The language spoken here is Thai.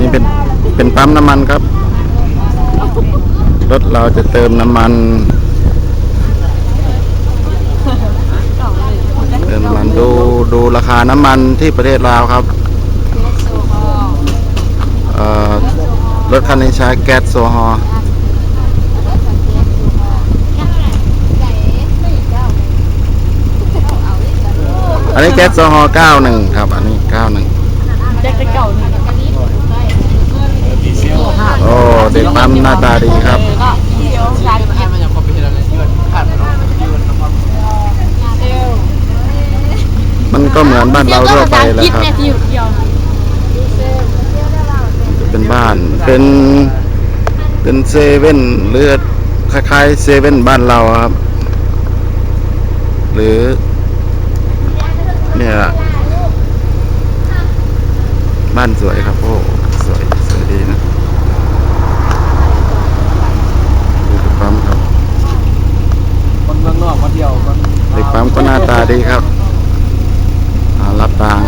นี้เป็นเป็นปั๊มน้ำมันครับ รถเราจะเติมน้ำมัน เติมน้ำมันดูดูราคาน้ำมันที่ประเทศลาวครับรถคันนี้ใช้แก๊สโซฮอล์อันนี้แก๊สโซฮอล์91 ครับ อันนี้ 91แจ็คเก่านี่ โอ้เด็กปั๊มหน้าตาดีครับมันก็เหมือนบ้านเราทั่วไปแหล้วครับเนี่ยที่อยู่เดียวเป็นบ้านเป็นเป็นเซเว่นหรือคล้ายๆเซเว่นบ้านเราครับ หรือ เนี่ย บ้านสวยครับโอ้สวยสวยดีนะดูเด็กปั๊มครับคนเมืองนอกมาเที่ยวคนเด็กปั๊มก็หน้าตาดีครับอ่ารับตังค์เอา